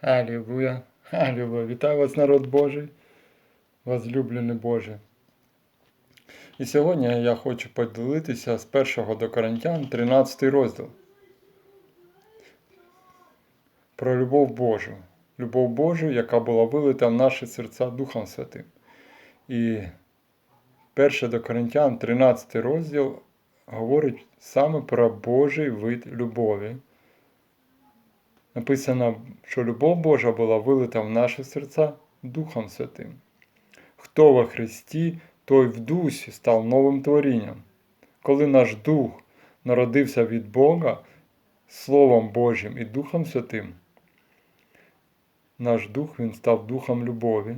Алілуя, алілуя. Вітаю вас, народ Божий, возлюблений Боже. І сьогодні я хочу поділитися з 1 до Коринтян 13 розділ. Про любов Божу. Любов Божу, яка була вилита в наші серця Духом Святим. І 1 до Коринтян 13 розділ говорить саме про Божий вид любові. Написано, що любов Божа була вилита в наші серця Духом Святим. Хто во Христі, той в дусі став новим творінням. Коли наш дух народився від Бога Словом Божим і Духом Святим, наш дух він став духом любові,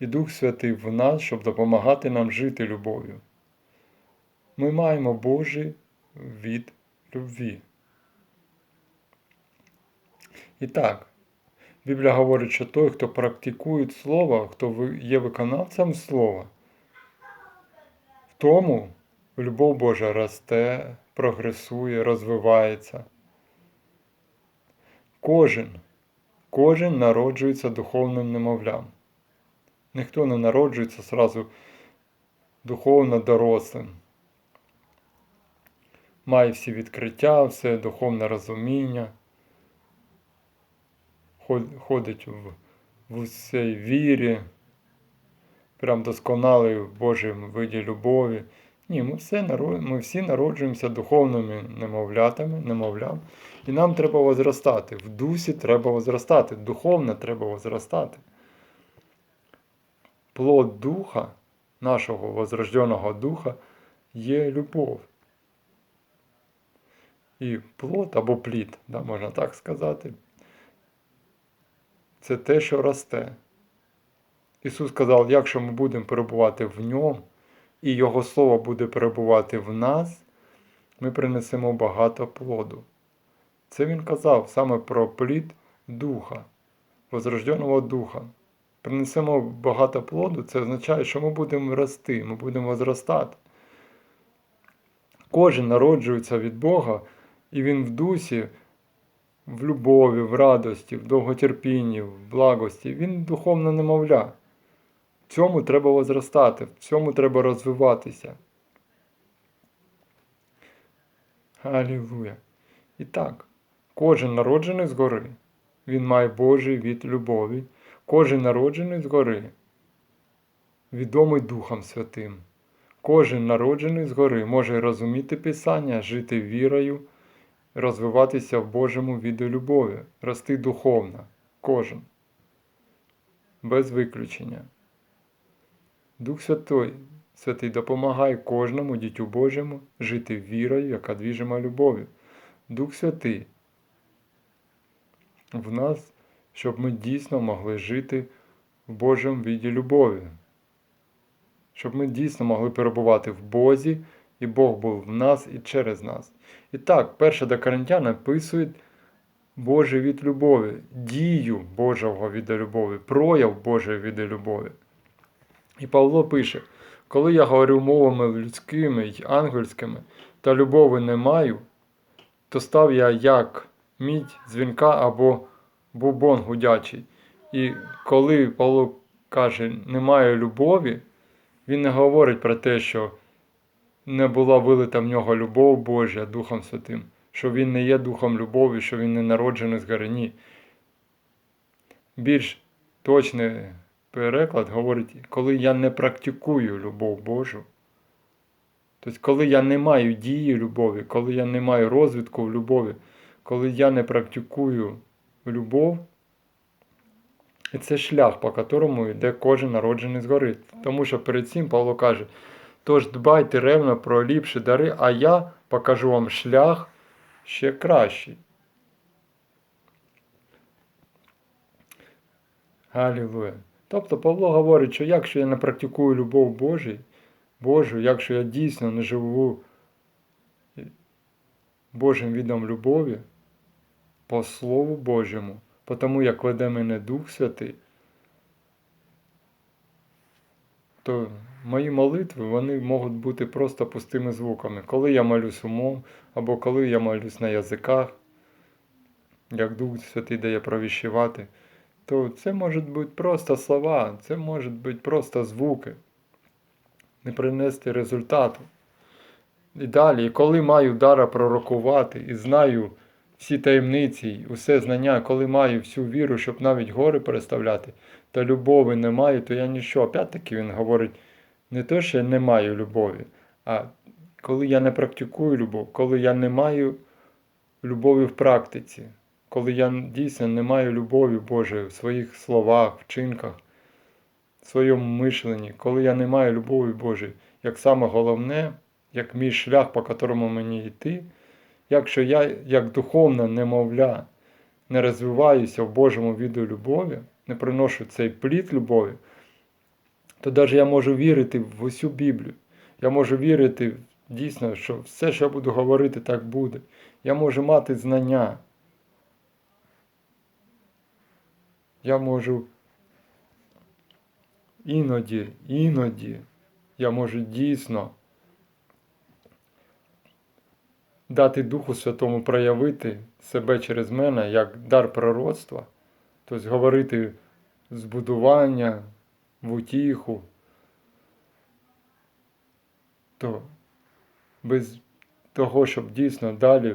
і Дух Святий в нас, щоб допомагати нам жити любов'ю. Ми маємо Божий від любві. І так, Біблія говорить, що той, хто практикує Слово, хто є виконавцем Слова, в тому любов Божа росте, прогресує, розвивається. Кожен, кожен народжується духовним немовлям. Ніхто не народжується зразу духовно дорослим. Має всі відкриття, все духовне розуміння ходить в, в цій вірі, прям досконалий в Божому виді любові. Ні, ми, все, ми всі народжуємося духовними немовлятами, немовлям, і нам треба возростати. В дусі треба возростати, духовно треба возростати. Плод духа, нашого возрожденого духа, є любов. І плод або плід, да, можна так сказати, це те, що росте. Ісус сказав, якщо ми будемо перебувати в ньому, і Його Слово буде перебувати в нас, ми принесемо багато плоду. Це Він казав саме про плід Духа, возрожденого Духа. Принесемо багато плоду, це означає, що ми будемо рости, ми будемо возростати. Кожен народжується від Бога, і він в дусі в любові, в радості, в довготерпінні, в благості. Він духовно немовля. В цьому треба возростати, в цьому треба розвиватися. Алілуя. І так, кожен народжений згори, він має Божий від любові, кожен народжений згори, відомий Духом Святим. Кожен народжений згори може розуміти Писання, жити вірою розвиватися в Божому віду любові, рости духовно, кожен, без виключення. Дух Святой, Святий допомагає кожному дітю Божому жити вірою, яка двіжима любов'ю. Дух Святий в нас, щоб ми дійсно могли жити в Божому віді любові, щоб ми дійсно могли перебувати в Бозі, і Бог був в нас і через нас. І так, перше до Коринтян описує Божий від любові, дію Божого від любові, прояв Божої від любові. І Павло пише: коли я говорю мовами людськими й ангельськими, та любові не маю, то став я як мідь дзвінка або бубон гудячий. І коли Павло каже, немає любові, він не говорить про те, що не була вилита в нього любов Божа Духом Святим, що він не є Духом любові, що він не народжений згори. Ні. Більш точний переклад говорить, коли я не практикую любов Божу. Тобто, коли я не маю дії любові, коли я не маю розвитку в любові, коли я не практикую любов, і це шлях, по якому йде кожен народжений згори. Тому що перед цим Павло каже, Тож дбайте ревно про ліпші дари, а я покажу вам шлях ще кращий. Галілуя. Тобто Павло говорить, що якщо я не практикую любов Божий, Божу, якщо я дійсно не живу Божим відом любові, по Слову Божому, по тому, як веде мене Дух Святий, то мої молитви вони можуть бути просто пустими звуками. Коли я молюсь умом, або коли я молюсь на язиках, як Дух Святий дає провіщувати, то це можуть бути просто слова, це можуть бути просто звуки, не принести результату. І далі, коли маю дара пророкувати і знаю всі таємниці, усе знання, коли маю всю віру, щоб навіть гори переставляти, та любові не маю, то я ніщо. Опять-таки він говорить не те, що я не маю любові, а коли я не практикую любов, коли я не маю любові в практиці, коли я дійсно не маю любові Божої в своїх словах, вчинках, в своєму мишленні, коли я не маю любові Божої, як саме головне, як мій шлях, по котрому мені йти, якщо я, як духовна немовля, не розвиваюся в Божому віду любові, не приношу цей плід любові, то навіть я можу вірити в усю Біблію. Я можу вірити дійсно, що все, що я буду говорити, так буде. Я можу мати знання. Я можу іноді, іноді я можу дійсно дати Духу Святому проявити себе через мене як дар пророцтва, тобто говорити збудування, в утіху, то без того, щоб дійсно далі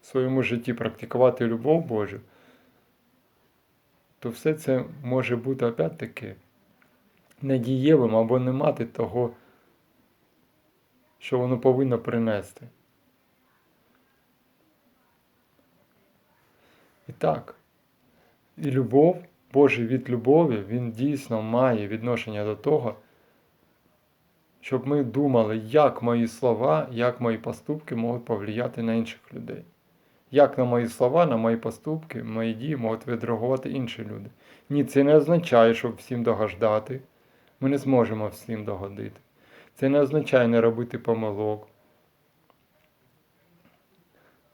в своєму житті практикувати любов Божу, то все це може бути опять-таки недієвим або не мати того, що воно повинно принести. І так, і любов, Божий від любові, він дійсно має відношення до того, щоб ми думали, як мої слова, як мої поступки можуть повлияти на інших людей. Як на мої слова, на мої поступки, мої дії можуть відреагувати інші люди. Ні, це не означає, щоб всім догождати. Ми не зможемо всім догодити. Це не означає не робити помилок.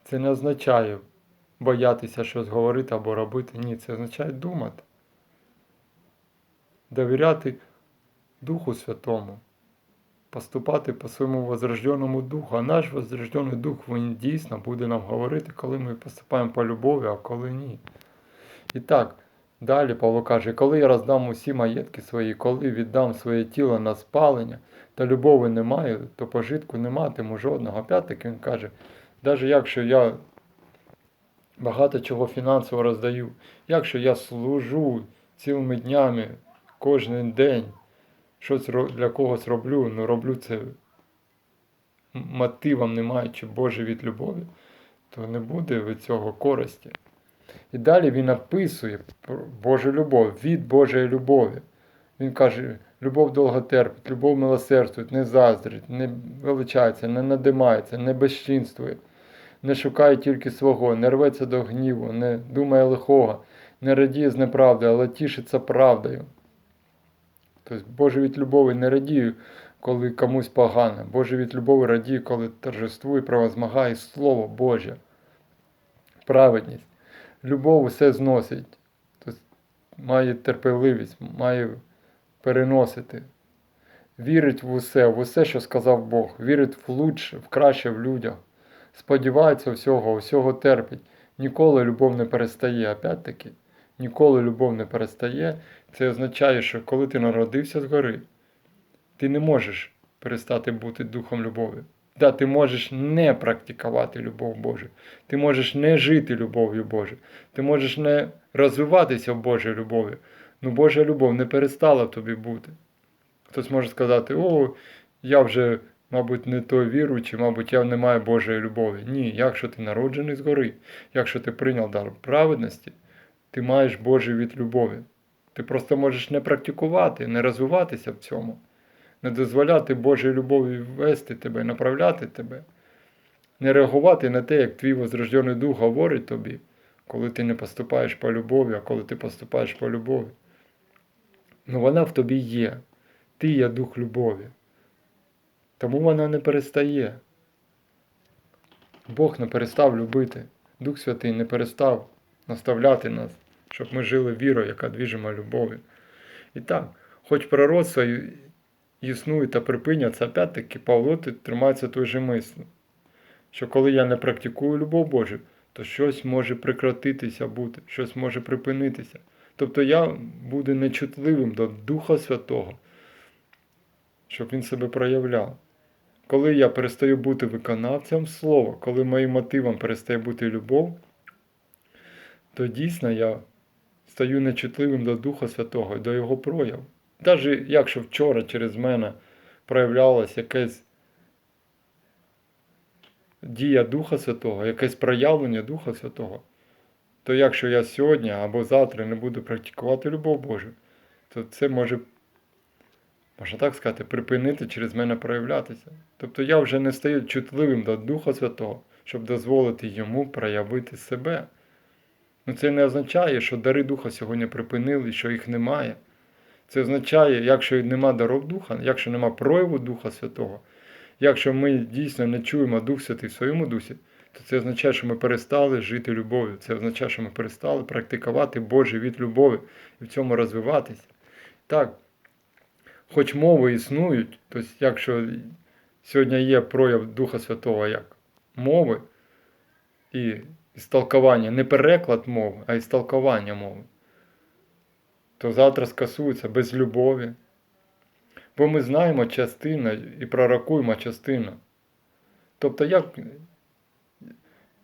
Це не означає боятися щось говорити або робити. Ні, це означає думати. Довіряти Духу Святому, поступати по своєму возрожденому духу. А наш возрождений дух, він дійсно буде нам говорити, коли ми поступаємо по любові, а коли ні. І так, далі Павло каже, коли я роздам усі маєтки свої, коли віддам своє тіло на спалення, та любові не маю, то пожитку не матиму жодного. Опять-таки він каже, навіть якщо я багато чого фінансово роздаю, якщо я служу цілими днями кожен день, щось для когось роблю, ну роблю це мотивом, не маючи Боже від любові, то не буде від цього користі. І далі він описує Божу любов, від Божої любові. Він каже, любов довго терпить, любов милосердствує, не заздрить, не величається, не надимається, не безчинствує, не шукає тільки свого, не рветься до гніву, не думає лихого, не радіє з неправди, але тішиться правдою. Тобто Боже від любові не радіє, коли комусь погано. Боже від любові радіє, коли торжествує, правозмагає Слово Боже. Праведність. Любов усе зносить. Тобто має терпеливість, має переносити. Вірить в усе, в усе, що сказав Бог. Вірить в лучше, в краще в людях. Сподівається всього, всього терпить. Ніколи любов не перестає. Опять-таки, ніколи любов не перестає. Це означає, що коли ти народився згори, ти не можеш перестати бути духом любові. Да, ти можеш не практикувати любов Божу. Ти можеш не жити любов'ю Божою. Ти можеш не розвиватися в Божій любові. Ну Божа любов не перестала тобі бути. Хтось може сказати, о, я вже, мабуть, не той віруючий, мабуть, я не маю Божої любові. Ні, якщо ти народжений згори, якщо ти прийняв дар праведності, ти маєш Божий від любові. Ти просто можеш не практикувати, не розвиватися в цьому, не дозволяти Божій любові вести тебе, направляти тебе, не реагувати на те, як твій возрождений дух говорить тобі, коли ти не поступаєш по любові, а коли ти поступаєш по любові. Ну вона в тобі є. Ти є дух любові. Тому вона не перестає. Бог не перестав любити. Дух Святий не перестав наставляти нас, щоб ми жили вірою, яка двіжима любов'ю. І так, хоч пророцтво існує та припиняться, опять-таки Павло тримається той же мислі, що коли я не практикую любов Божу, то щось може прекратитися бути, щось може припинитися. Тобто я буду нечутливим до Духа Святого, щоб він себе проявляв. Коли я перестаю бути виконавцем слова, коли моїм мотивом перестає бути любов, то дійсно я стаю нечутливим до Духа Святого, і до Його прояву. Навіть якщо вчора через мене проявлялась якась дія Духа Святого, якесь проявлення Духа Святого, то якщо я сьогодні або завтра не буду практикувати любов Божу, то це може, можна так сказати, припинити через мене проявлятися. Тобто я вже не стаю чутливим до Духа Святого, щоб дозволити йому проявити себе. Ну це не означає, що дари Духа сьогодні припинили, що їх немає. Це означає, якщо нема даров Духа, якщо нема прояву Духа Святого, якщо ми дійсно не чуємо Дух Святий в своєму дусі, то це означає, що ми перестали жити любов'ю. Це означає, що ми перестали практикувати Божий від любові і в цьому розвиватися. Так, хоч мови існують, тобто, якщо сьогодні є прояв Духа Святого як мови і істолкування, не переклад мови, а істолкування мови, то завтра скасується без любові. Бо ми знаємо частину і пророкуємо частину. Тобто, як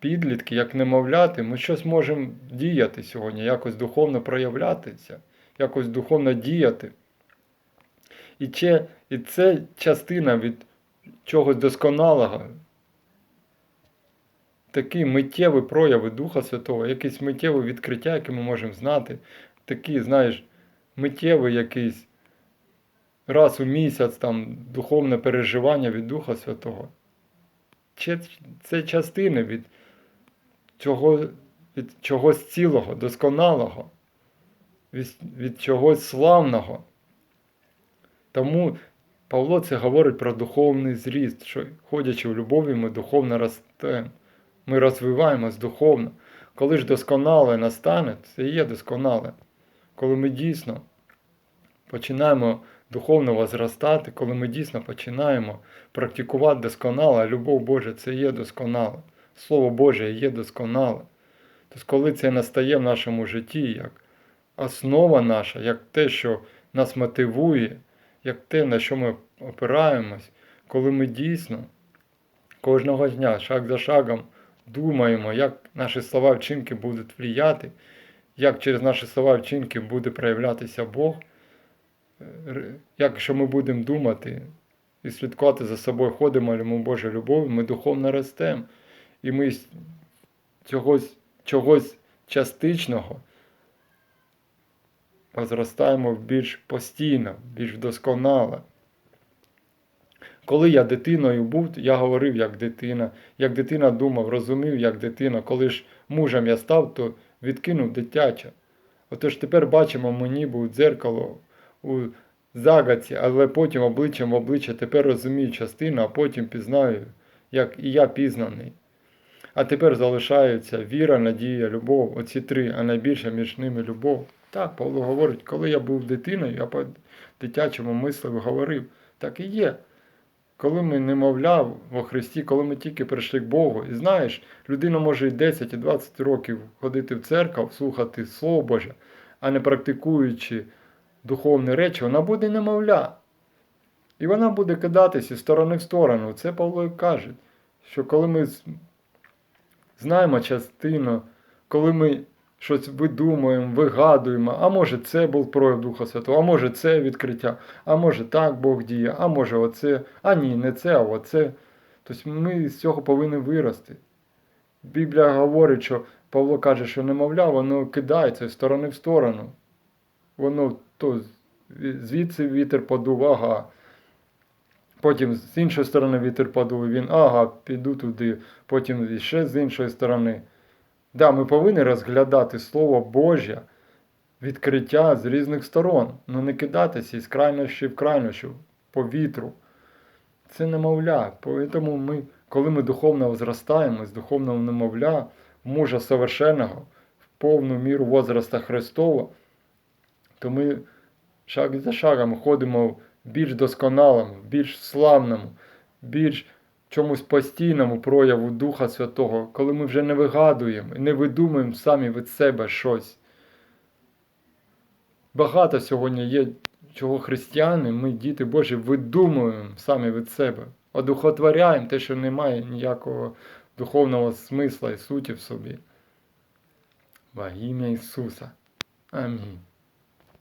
підлітки, як немовляти, ми щось можемо діяти сьогодні, якось духовно проявлятися, якось духовно діяти. І це, і це частина від чогось досконалого. Такі миттєві прояви Духа Святого, якісь миттєві відкриття, які ми можемо знати, такі, знаєш, миттєвий якийсь раз у місяць там духовне переживання від Духа Святого. Це, це частини від цього, від чогось цілого, досконалого, від, від чогось славного. Тому Павло це говорить про духовний зріст, що ходячи в любові, ми духовно ростемо. Ми розвиваємось духовно. Коли ж досконале настане, це і є досконале. Коли ми дійсно починаємо духовно возростати, коли ми дійсно починаємо практикувати досконало, а любов Божа це є досконале. Слово Боже є досконале. Тобто, коли це настає в нашому житті як основа наша, як те, що нас мотивує, як те, на що ми опираємось, коли ми дійсно кожного дня, шаг за шагом, думаємо, як наші слова вчинки будуть вліяти, як через наші слова вчинки буде проявлятися Бог, якщо ми будемо думати і слідкувати за собою, ходимо йому Божа любов, ми духовно ростемо. І ми з чогось, чогось частичного зростаємо більш постійно, більш досконало. Коли я дитиною був, я говорив як дитина, як дитина думав, розумів, як дитина. Коли ж мужем я став, то відкинув дитяче. Отож тепер бачимо мені був дзеркало у загадці, але потім обличчям в обличчя тепер розумію частину, а потім пізнаю, як і я пізнаний. А тепер залишаються віра, надія, любов, оці три, а найбільше між ними любов. Так, Павло говорить, коли я був дитиною, я по дитячому мислив говорив, так і є. Коли ми немовля во Христі, коли ми тільки прийшли к Богу, і знаєш, людина може і 10, і 20 років ходити в церкву, слухати Слово Боже, а не практикуючи духовні речі, вона буде немовля. І вона буде кидатися з сторони в сторону. Це Павло і каже, що коли ми знаємо частину, коли ми щось видумуємо, вигадуємо, а може це був прояв Духа Святого, а може це відкриття, а може так Бог діє, а може оце, а ні, не це, а оце. Тобто ми з цього повинні вирости. Біблія говорить, що Павло каже, що немовля, воно кидається з сторони в сторону. Воно то звідси вітер подув, ага. Потім з іншої сторони вітер подув, він, ага, піду туди, потім ще з іншої сторони. Да, ми повинні розглядати Слово Боже, відкриття з різних сторон, але не кидатися із крайнощі в крайнощі, по вітру. Це немовля. Тому ми, коли ми духовно зростаємо з духовного немовля, мужа совершенного, в повну міру возраста Христова, то ми шаг за шагом ходимо в більш досконалому, більш славному, більш чомусь постійному прояву Духа Святого, коли ми вже не вигадуємо і не видумуємо самі від себе щось. Багато сьогодні є, чого християни, ми, діти Божі, видумуємо самі від себе, одухотворяємо те, що не має ніякого духовного смисла і суті в собі. Во ім'я Ісуса. Амінь.